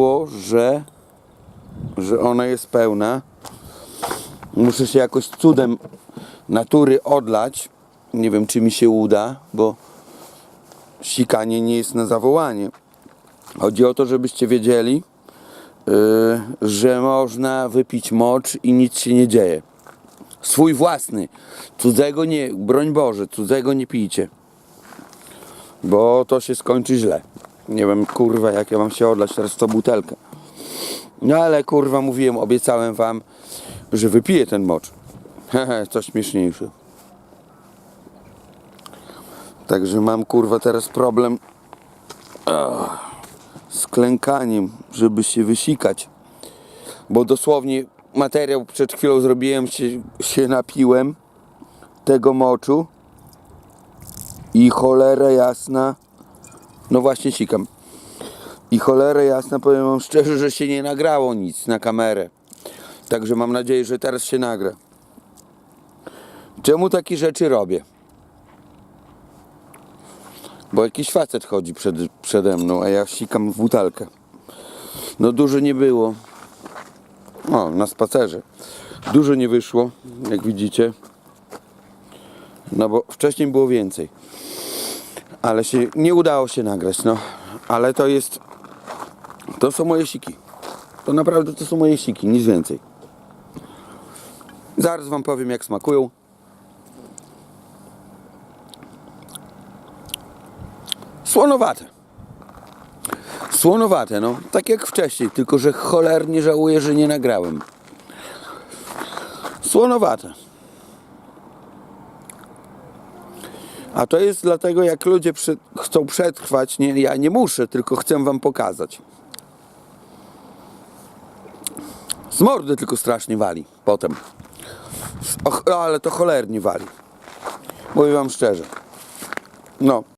było, że, że ona jest pełna. Muszę się jakoś cudem natury odlać. Nie wiem, czy mi się uda, bo sikanie nie jest na zawołanie. Chodzi o to, żebyście wiedzieli, yy, że można wypić mocz i nic się nie dzieje. Swój własny. Cudzego nie, broń Boże, cudzego nie pijcie. Bo to się skończy źle. Nie wiem, kurwa, jak ja mam się odlać teraz tą butelkę. No ale kurwa, mówiłem, obiecałem wam, że wypiję ten mocz. Hehe, coś śmieszniejsze. Także mam kurwa teraz problem ach, z klękaniem, żeby się wysikać. Bo dosłownie materiał przed chwilą zrobiłem, się, się napiłem tego moczu i cholera jasna, no właśnie sikam. I cholera jasna, powiem wam szczerze, że się nie nagrało nic na kamerę. Także mam nadzieję, że teraz się nagra. Czemu takie rzeczy robię? Bo jakiś facet chodzi przed, przede mną, a ja sikam w butelkę. No dużo nie było. O, na spacerze. Dużo nie wyszło, jak widzicie. No bo wcześniej było więcej. Ale się nie udało się nagrać, no. Ale to jest. To są moje siki. To naprawdę to są moje siki, nic więcej. Zaraz wam powiem jak smakują. Słonowate. Słonowate, no. Tak jak wcześniej, tylko że cholernie żałuję, że nie nagrałem. Słonowate. A to jest dlatego, jak ludzie przy, chcą przetrwać, nie, ja nie muszę, tylko chcę wam pokazać. Z mordy tylko strasznie wali potem. Och, ale to cholernie wali. Mówię wam szczerze. No.